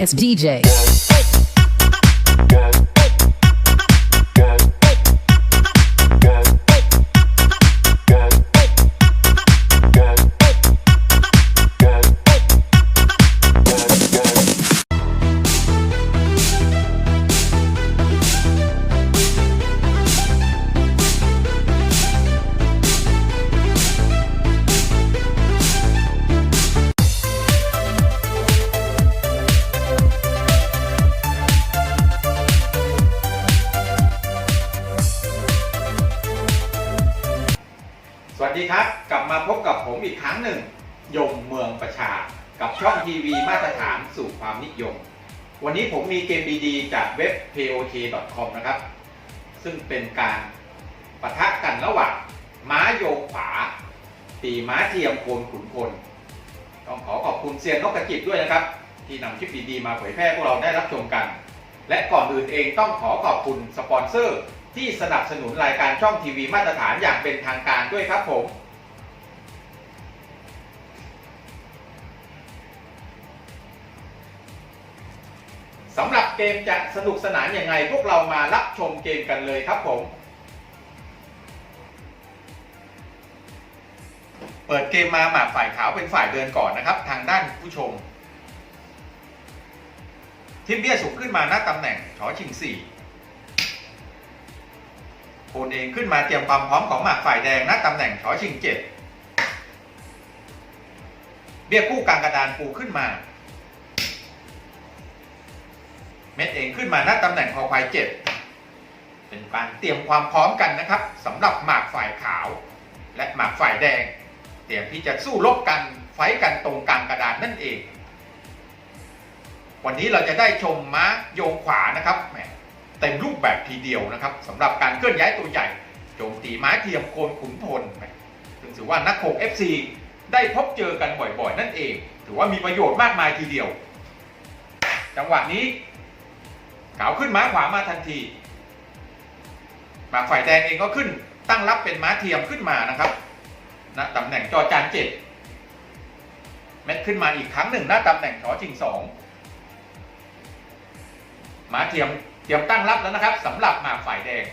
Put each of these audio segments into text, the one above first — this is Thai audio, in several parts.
It's DJ. วันนี้ผมมีเกมดีๆจากเว็บ pok.com นะครับ ซึ่งเป็นการปะทะกันระหว่างม้าโยงขวาตีม้าเทียมโคนขุนพลต้องขอขอบคุณเซียนนกกระจิบด้วยนะครับ ที่นำคลิปดีๆมาเผยแพร่พวกเราได้รับชมกัน และก่อนอื่นเองต้องขอขอบคุณสปอนเซอร์ ที่สนับสนุนรายการช่องทีวีมาตรฐานอย่างเป็นทางการด้วยครับผม สำหรับเกมจะสนุกสนานยังไง พวกเรามารับชมเกมกันเลยครับผม เปิดเกมมาหมากฝ่ายขาวเป็นฝ่ายเดินก่อนนะครับ ทางด้านผู้ชม ทิมเบี้ยสูงขึ้นมาหน้าตำแหน่งชอชิงสี่โคนเองขึ้นมาเตรียมความพร้อมของหมากฝ่ายแดงหน้าตำแหน่งชอชิงเจ็ดเบี้ยคู่กลางกระดานปูขึ้นมา เม็ดเองขึ้นมาหน้าตำแหน่งคอควายเจ็ดเป็นการเตรียมความพร้อมกันนะครับสำหรับหมากฝ่ายขาว และหมากฝ่ายแดง เตรียมที่จะสู้รบกันไฟกันตรงกลางกระดานนั่นเอง วันนี้เราจะได้ชมม้าโยงขวานะครับแหมเต็มรูปแบบทีเดียวนะครับสำหรับการเคลื่อนย้ายตัวใหญ่โจมตีม้าเทียมโคนขุนพลถึงถือว่านักโขก FC ได้พบเจอกันบ่อยๆ นั่นเอง ถือว่ามีประโยชน์มากมายทีเดียว จังหวะนี้ ขาวขึ้นม้าขวามาทันทีหมากฝ่ายแดงเองก็ขึ้นตั้งรับเป็นม้าเทียมขึ้นมานะครับณตำแหน่งจอจานเจ็ดเม็ดขึ้นมาอีกครั้งหนึ่งณตำแหน่งชอชิงสองหมาเทียมเทียมตั้งรับแล้วนะครับสำหรับหมากฝ่ายแดง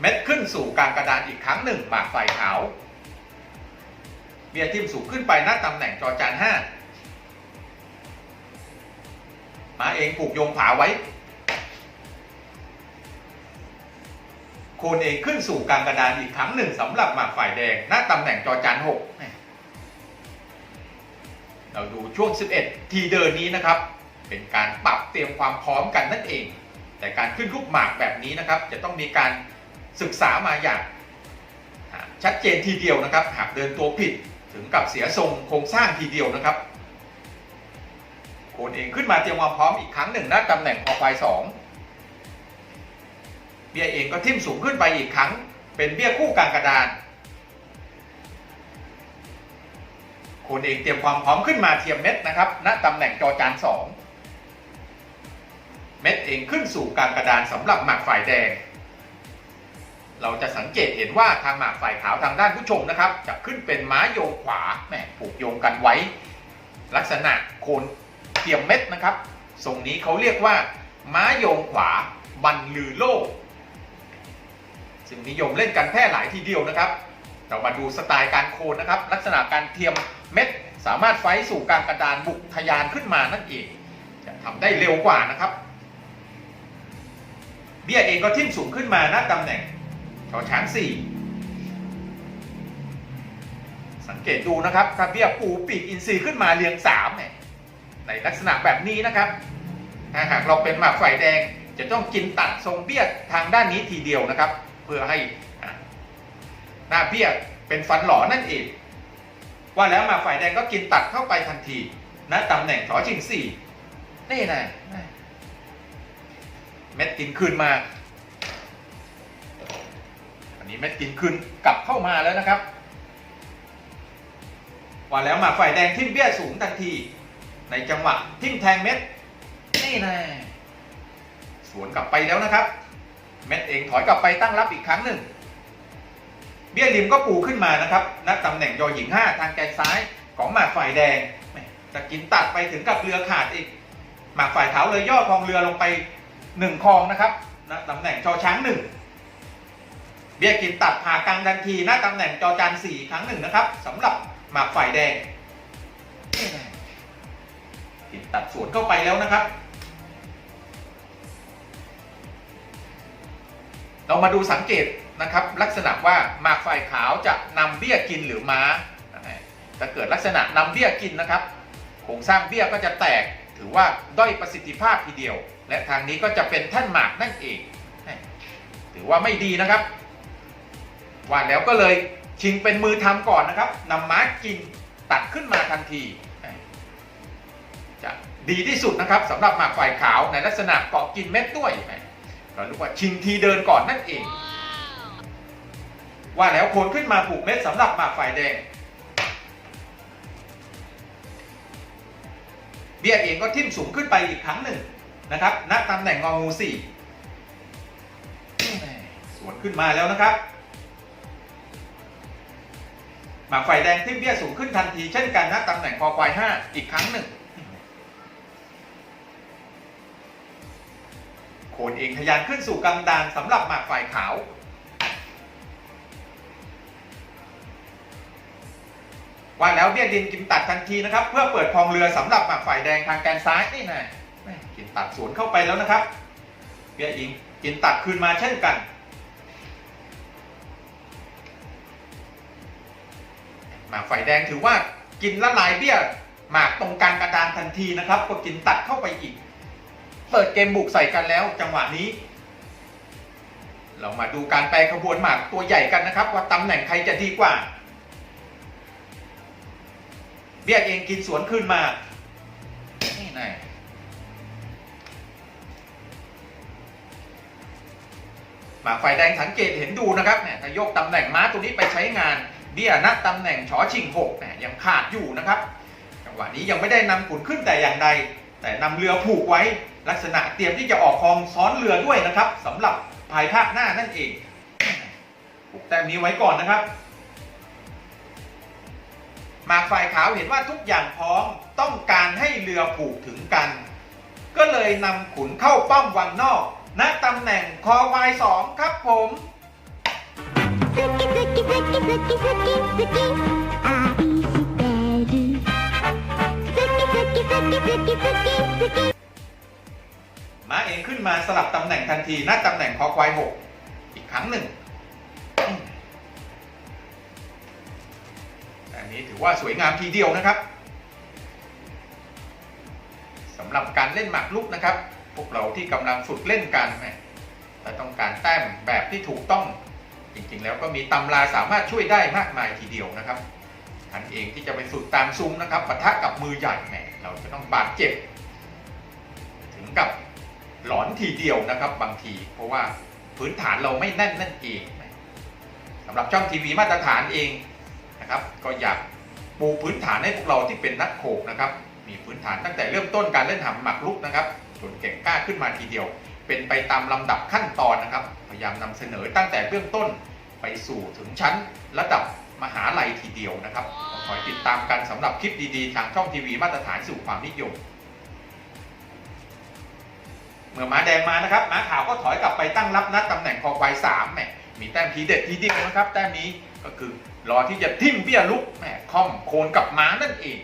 เม็ดขึ้นสู่กลางกระดานอีกครั้งหนึ่งหมากฝ่ายขาวเบียร์ทิมสูงขึ้นไปหน้าตำแหน่งจอจานห้า มาเองผูกโยงผาไว้ โคนเองขึ้นสู่กลางกระดานอีกครั้งหนึ่งสำหรับหมากฝ่ายแดงหน้าตำแหน่งจอจานหกเราดูช่วง 11 ทีเดินนี้นะครับ เป็นการปรับเตรียมความพร้อมกันนั่นเอง แต่การขึ้นรูปหมากแบบนี้นะครับ จะต้องมีการศึกษามาอย่างชัดเจนทีเดียวนะครับ หากเดินตัวผิดถึงกับเสียทรงโครงสร้างทีเดียวนะครับ นเองขึ้นมาเตรียมความพร้อมอีกครั้งหนึ่งน้าตำแหน่งคอควายสองเบี้ยเองก็ทิ่มสูงขึ้นไปอีกครั้ง เป็นเบี้ยคู่กลางกระดานโคนเองเตรียมความพร้อมขึ้นมาเทียมเม็ดนะครับ ณตำแหน่งจอจาน2เม็ดเองขึ้นสู่กลางกระดานสำหรับหมากฝ่ายแดง เราจะสังเกตเห็นว่าทางหมากฝ่ายขาวทางด้านผู้ชมนะครับ จะขึ้นเป็นม้าโยงขวาแหมผูกโยงกันไว้ ลักษณะโคน เทียมเม็ดนะครับทรงนี้เขาเรียกว่า ม้าโยงขวาบันลือโลกซึ่งนิยมเล่นกันแพร่หลายทีเดียวนะครับ เรามาดูสไตล์การโคนนะครับ ลักษณะการเทียมเม็ดสามารถไฟสู่กลางกระดานบุกทะยานขึ้นมานั่นเอง จะทำได้เร็วกว่านะครับเบี้ยเองก็ทิ่มสูงขึ้นมาหน้าตำแหน่งชอช้างสี่สังเกตดูนะครับ ถ้าเบี้ยปูปีกอินทรีย์ขึ้นมาเรียงสามเนี่ย ในลักษณะแบบนี้นะครับถ้าหากเราเป็นหมากฝ่ายแดงจะต้องกินตัดทรงเบี้ยทางด้านนี้ทีเดียวนะครับ เพื่อให้หน้าเบี้ยเป็นฟันหล่อนั่นเอง ว่าแล้วมาฝ่ายแดงก็กินตัดเข้าไปทันทีณตำแหน่งชอชิงสี่นี่นะเม็ดกินคืนมา อันนี้เม็ดกินคืนกลับเข้ามาแล้วนะครับว่าแล้วมาฝ่ายแดงทิ่มเบี้ยสูงทันที ในจังหวะทิ่มแทงเม็ด นี่นะสวนกลับไปแล้วนะครับ เม็ดเองถอยกลับไปตั้งรับอีกครั้งหนึ่ง เบี้ยริมก็ปูขึ้นมานะครับณตำแหน่งยอหญิง 5 ทางแกนซ้ายของหมากฝ่ายแดงจะกินตัดไปถึงกับเรือขาดอีก หมากฝ่ายเขาเลยย่อคลองเรือลงไปหนึ่งคลองนะครับณตำแหน่งชอช้างหนึ่งเบี้ยกินตัดผ่ากลางทันทีณตำแหน่งจอจานสี่ครั้งหนึ่งนะครับสำหรับหมากฝ่ายแดง กินตัดส่วนเข้าไปแล้วนะครับ เรามาดูสังเกตนะครับ ลักษณะว่าหมากฝ่ายขาวจะนำเบี้ยกินหรือม้านะฮะถ้าเกิดลักษณะนำเบี้ยกินนะครับโครงสร้างเบี้ยก็จะแตกถือว่าด้อยประสิทธิภาพทีเดียว และทางนี้ก็จะเป็นท่านหมากนั่นเองถือว่าไม่ดีนะครับว่าแล้วก็เลยชิงเป็นมือทำก่อนนะครับนำม้ากินตัดขึ้นมาทันที ดีที่สุดนะครับสำหรับหมากฝ่ายขาวในลักษณะเกาะกินเม็ดด้วยเราเรียกว่าชิงทีเดินก่อนนั่นเอง ว่าแล้วโคนขึ้นมาผูกเม็ดสำหรับหมากฝ่ายแดง เบี้ยเองก็ทิ่มสูงขึ้นไปอีกครั้งหนึ่งนะครับณตำแหน่งงองูสี่สวนขึ้นมาแล้วนะครับ หมากไฟแดงทิ่มเบี้ยสูงขึ้นทันทีเช่นกันณตำแหน่งคอควายห้าอีกครั้งหนึ่ง นเองทะยานขึ้นสู่กำดานสำหรับหมากฝ่ายขาวว่าแล้วเบี้ยดินกินตัดทันทีนะครับ เพื่อเปิดคลองเรือสำหรับหมากฝ่ายแดงทางแกนซ้ายนี่นะกินตัดสวนเข้าไปแล้วนะครับ เบี้ยอิงกินตัดคืนมาเช่นกัน หมากฝ่ายแดงถือว่ากินละลายเบี้ยหมากตรงกลางกระดานทันทีนะครับ ก็กินตัดเข้าไปอีก เปิดเกมบุกใส่กันแล้วจังหวะนี้ เรามาดูการแปลขบวนหมากตัวใหญ่กันนะครับ ว่าตำแหน่งใครจะดีกว่า เบี้ยเองกินสวนขึ้นมา นี่ไงหมากไฟแดงสังเกตเห็นดูนะครับเนี่ยถ้ายกตำแหน่งม้าตัวนี้ไปใช้งาน เบี้ยนัดตำแหน่งชอชิงหกเนี่ยยังขาดอยู่นะครับ จังหวะนี้ยังไม่ได้นำขุนขึ้นแต่อย่างใด แต่นำเรือผูกไว้ ลักษณะเตรียมที่จะออกคลองซ้อนเรือด้วยนะครับสำหรับภายภาคหน้านั่นเองผูกแต้มนี้ไว้ก่อนนะครับมากฝ่ายขาวเห็นว่าทุกอย่างพร้อมต้องการให้เรือผูกถึงกัน ก็เลยนำขุนเข้าป้อมวังนอกณตำแหน่งคอวายสองครับผม好き ม้าเองขึ้นมาสลับตำแหน่งทันทีณตำแหน่งคอควายหกอีกครั้งหนึ่ง อันนี้ถือว่าสวยงามทีเดียวนะครับสำหรับการเล่นหมากรุกนะครับ พวกเราที่กำลังฝึกเล่นกันแหมแต่ต้องการแต้มแบบที่ถูกต้อง จริงๆ แล้วก็มีตำราสามารถช่วยได้มากมายทีเดียวนะครับท่านเองที่จะไปฝึกตามซุ้มนะครับปะทะกับมือใหญ่แหมเราจะต้องบาดเจ็บ ถึงกับ หลอนทีเดียวนะครับบางที เพราะว่าพื้นฐานเราไม่แน่นนั่นเองสำหรับช่องทีวีมาตรฐานเองนะครับก็อยากปูพื้นฐานให้พวกเราที่เป็นนักโขกนะครับ มีพื้นฐานตั้งแต่เริ่มต้นการเล่นหำหมักลุกนะครับจนเก่งกล้าขึ้นมาทีเดียว เป็นไปตามลำดับขั้นตอนนะครับ พยายามนำเสนอตั้งแต่เบื้องต้นไปสู่ถึงชั้นระดับมหาลัยทีเดียวนะครับก็คอยติดตามกันสำหรับคลิปดีๆ ทางช่องทีวีมาตรฐานสู่ความนิยม เมื่อม้าแดงมานะครับม้าขาวก็ถอยกลับไปตั้งรับนัดตำแหน่งคอควายสามแหมมีแต้มทีเด็ดทีเดียวนะครับแต้มนี้ก็คือรอที่จะทิ่มเบี้ยลุกแหมคอมโคนกับม้านั่นเอง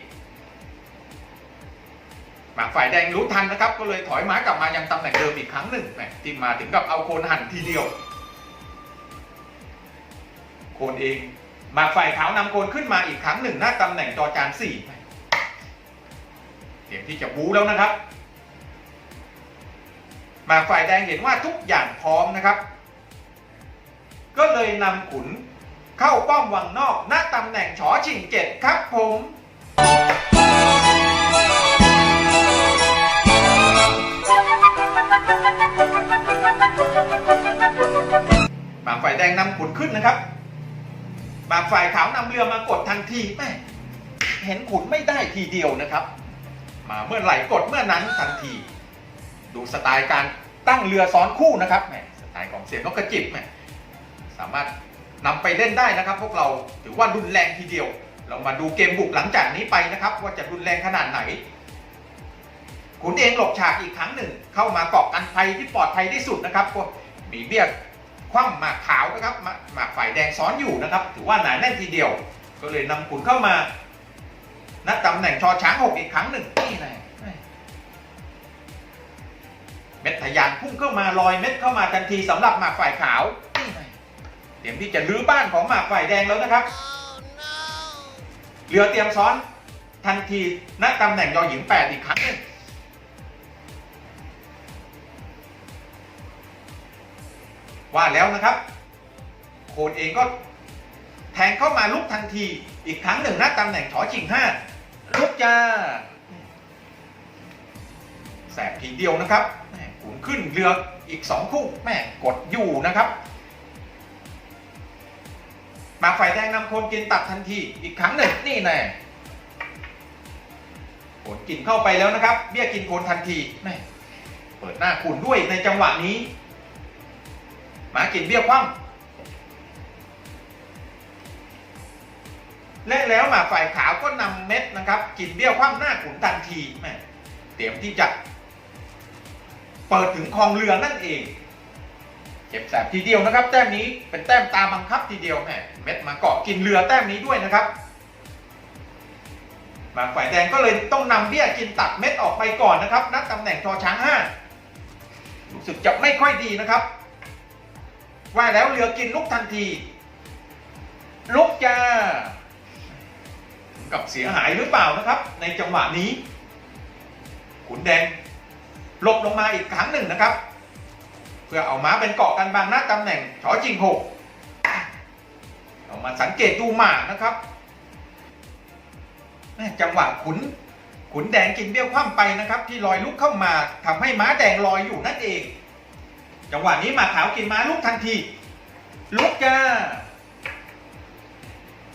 หมาฝ่ายแดงรู้ทันนะครับ ก็เลยถอยม้ากลับมายังตำแหน่งเดิมอีกครั้งหนึ่งแหมที่มาถึงกับเอาโคนหั่นทีเดียว โคนเองหมาฝ่ายขาวนำโคนขึ้นมาอีกครั้งหนึ่งหน้าตำแหน่งจอจานสี่เตรียมที่จะบู๊แล้วนะครับ มาฝ่ายแดงเห็นว่าทุกอย่างพร้อมนะครับ ก็เลยนำขุนเข้าป้อมวังนอกณตำแหน่งฉอชิงเจ็ดครับผมมาฝ่ายแดงนำขุนขึ้นนะครับมาฝ่ายขาวนำเรือมากดทันทีแม่เห็นขุนไม่ได้ทีเดียวนะครับ มาเมื่อไหร่กดเมื่อนั้นทันที ดูสไตล์การตั้งเรือซ้อนคู่นะครับแหมสไตล์ของเสียนกกระจิบแหมสามารถนำไปเล่นได้นะครับ พวกเราถือว่ารุนแรงทีเดียว เรามาดูเกมบุกหลังจากนี้ไปนะครับ ว่าจะรุนแรงขนาดไหนขุนเองหลบฉากอีกครั้งหนึ่ง เข้ามาเกาะกันภัยที่ปลอดภัยที่สุดนะครับก็มีเบี้ยคว่ำหมากขาวนะครับหมากฝ่ายแดงซ้อนอยู่นะครับ ถือว่าหนาแน่นทีเดียว ก็เลยนำขุนเข้ามาณตำแหน่งชอช้างหกอีกครั้งหนึ่งนี่แหละ ม็ดทะยานพุ่งเข้ามาลอยเม็ดเข้ามาทันทีสำหรับหมากฝ่ายขาวเตรียมที่จะรื้อบ้านของหมากฝ่ายแดงแล้วนะครับเรือเตรียมซ้อนทันทีณตำแหน่งยอหญิงแปดอีกครั้งหนึ่งว่าแล้วนะครับ โคนเองก็แทงเข้ามาลุกทันทีอีกครั้งหนึ่งณตำแหน่งชอชิงห้าลุกจ้าแสบทีเดียวนะครับ แม่ขุนขึ้นเรืออีกสองคู่แม่กดอยู่นะครับมาฝ่ายแดงนำโคนกินตัดทันทีอีกครั้งหนึ่งนี่แน่โคนกินเข้าไปแล้วนะครับ เบี้ยกินโคนทันทีแม่เปิดหน้าขุนด้วยในจังหวะนี้หมากินเบี้ยคว่ำและแล้วหมาฝ่ายขาวก็นำเม็ดนะครับ กินเบี้ยคว่ำหน้าขุนทันทีแม่เตรียมที่จะ เปิดถึงคลองเรือนั่นเองเจ็บแสบทีเดียวนะครับ แต้มนี้เป็นแต้มตาบังคับทีเดียวแม่เม็ดมาเกาะกินเรือแต้มนี้ด้วยนะครับหมาฝ่ายแดงก็เลยต้องนำเบี้ยกินตัดเม็ดออกไปก่อนนะครับนัดตำแหน่งทอช้างห้ารู้สึกจะไม่ค่อยดีนะครับ ว่าแล้วเรือกินลุกทันที ลุกจ้าถึงกับเสียหายหรือเปล่านะครับ ในจังหวะนี้ ขุนแดง หลบลงมาอีกครั้งหนึ่งนะครับ เพื่อเอาม้าเป็นเกาะกันบางหน้าตำแหน่งชอจิงหกเรามาสังเกตดูหมานะครับจังหวะขุนขุนแดงกินเบี้ยวคว่ำไปนะครับ ที่ลอยลุกเข้ามาทำให้ม้าแดงลอยอยู่นั่นเอง จังหวะนี้หมาขาวกินม้าลุกทันที ลุกจ้า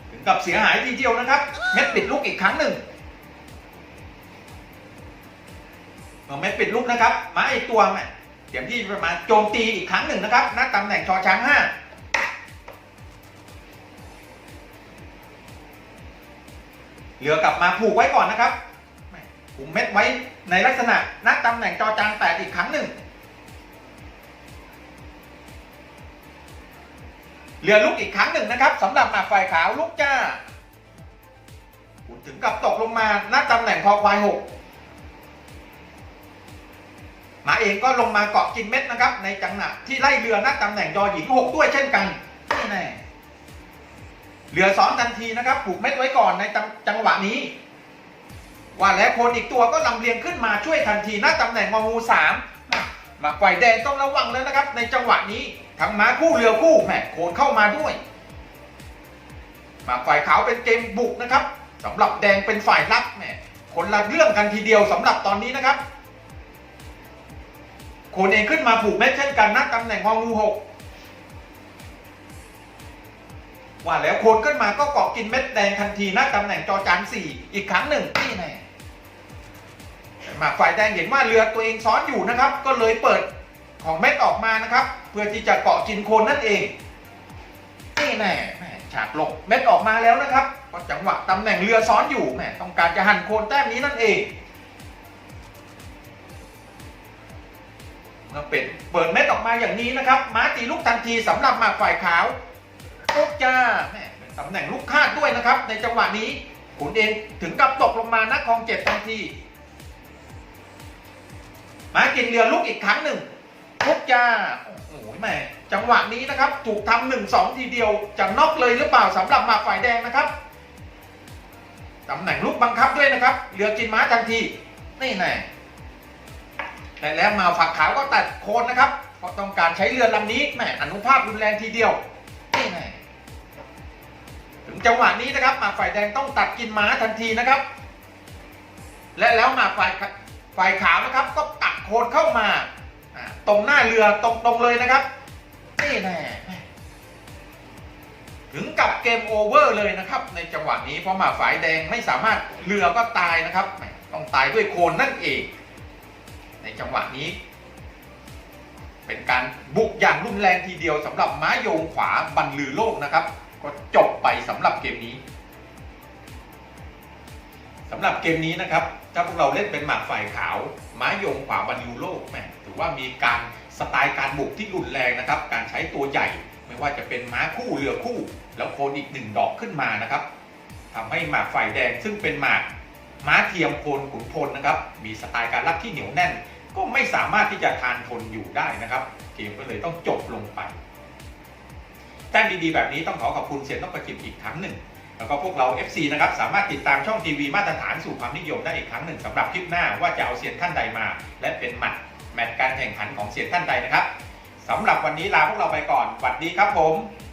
ถึงกับเสียหายทีเดียวนะครับ เม็ดปิดลุกอีกครั้งหนึ่ง เมื่อเม็ดปิดลุกนะครับม้าอีกตัวแม่เตรียมที่ประมาณโจมตีอีกครั้งหนึ่งนะครับณตำแหน่งชอช้างห้าเรือกลับมาผูกไว้ก่อนนะครับผูกเม็ดไว้ในลักษณะณตำแหน่งจอจานแปดอีกครั้งหนึ่งเรือลุกอีกครั้งหนึ่งนะครับสำหรับหมากฝ่ายขาวลุกจ้าถึงกับตกลงมาณตำแหน่งคอควายหก หมาเองก็ลงมาเกาะกินเม็ดนะครับ ในจังหวะที่ไล่เรือณตำแหน่งยอหญิงหกด้วยเช่นกันนี่แน่เรือซ้อนทันทีนะครับผูกเม็ดไว้ก่อนในจังหวะนี้ ว่าแล้วคนอีกตัวก็ลำเลียงขึ้นมาช่วยทันทีณตำแหน่งงองูสามมากฝ่ายแดงต้องระวังแล้วนะครับ ในจังหวะนี้ทั้งม้าคู่เรือคู่แหมโขนเข้ามาด้วย มาฝ่ายขาวเป็นเกมบุกนะครับสำหรับแดงเป็นฝ่ายรับแหมคนละเรื่องกันทีเดียวสำหรับตอนนี้นะครับ โขนเองขึ้นมาผูกเม็ดเช่นกันนะตำแหน่งงองูหกว่าแล้วโคนขึ้นมาก็เกาะกินเม็ดแดงทันทีนะตำแหน่งจอจานสี่อีกครั้งหนึ่งนี่แน่หมากฝ่ายแดงเห็นว่าเรือตัวเองซ้อนอยู่นะครับ ก็เลยเปิดของเม็ดออกมานะครับ เพื่อที่จะเกาะกินโคนนั่นเองนี่แน่ฉากหลบเม็ดออกมาแล้วนะครับก็จังหวะตำแหน่งเรือซ้อนอยู่แม่ต้องการจะหั่นโคนแต้มนี้นั่นเอง เมื่อเป็ดเปิดเม็ดออกมาอย่างนี้นะครับม้าตีลูกทันทีสำหรับหมากฝ่ายขาวลูกจ้าแม่เป็นตำแหน่งลูกคาดด้วยนะครับ ในจังหวะนี้ขุนเองถึงกับตกลงมานักคลองเจ็ดทันทีม้ากินเรือลูกอีกครั้งหนึ่งพุกจ้าโอ้โหแม่จังหวะนี้นะครับ ถูกทำหนึ่งสองทีเดียวจะน็อกเลยหรือเปล่าสำหรับหมากฝ่ายแดงนะครับตำแหน่งลูกบังคับด้วยนะครับเรือกินม้าทันทีนี่แน่ แต่แล้วมาฝักขาวก็ตัดโคนนะครับเพราะต้องการใช้เรือลำนี้แม่อนุภาพรุนแรงทีเดียวนี่แน่ถึงจังหวะนี้นะครับหมากฝ่ายแดงต้องตัดกินม้าทันทีนะครับ และแล้วหมากฝ่ายฝ่ายขาวนะครับ ก็ตัดโคนเข้ามาตรงหน้าเรือตรงๆเลยนะครับนี่แน่ถึงกับเกมโอเวอร์เลยนะครับ ในจังหวะนี้เพราะหมาฝ่ายแดงไม่สามารถเรือก็ตายนะครับ ต้องตายด้วยโคลนนั่นเอง ในจังหวะนี้ เป็นการบุกอย่างรุนแรงทีเดียวสำหรับม้าโยงขวาบรรลือโลกนะครับ ก็จบไปสำหรับเกมนี้สำหรับเกมนี้นะครับ ถ้าพวกเราเล่นเป็นหมากฝ่ายขาว ม้ายงขวาบันยูโลกแมถือว่ามีการสไตล์การบุกที่รุนแรงนะครับ การใช้ตัวใหญ่ ไม่ว่าจะเป็นม้าคู่เรือคู่ แล้วโคนอีกหนึ่งดอกขึ้นมานะครับทำให้หมากฝ่ายแดงซึ่งเป็นหมากม้าเทียมโคนขุนพลนะครับ มีสไตล์การรับที่เหนียวแน่น ก็ไม่สามารถที่จะทานทนอยู่ได้นะครับเกมก็เลยต้องจบลงไปแต้มดีๆแบบนี้ต้องขอขอบคุณเสียนนกประจิบอีกครั้งหนึ่ง แล้วก็พวกเรา FC นะครับสามารถติดตามช่องทีวีมาตรฐานสู่ความนิยมได้อีกครั้งหนึ่งสำหรับคลิปหน้าว่าจะเอาเสียนท่านใดมา และเป็นหมัดแมตช์การแข่งขันของเสียนท่านใดนะครับสำหรับวันนี้ลาพวกเราไปก่อนสวัสดีครับผม「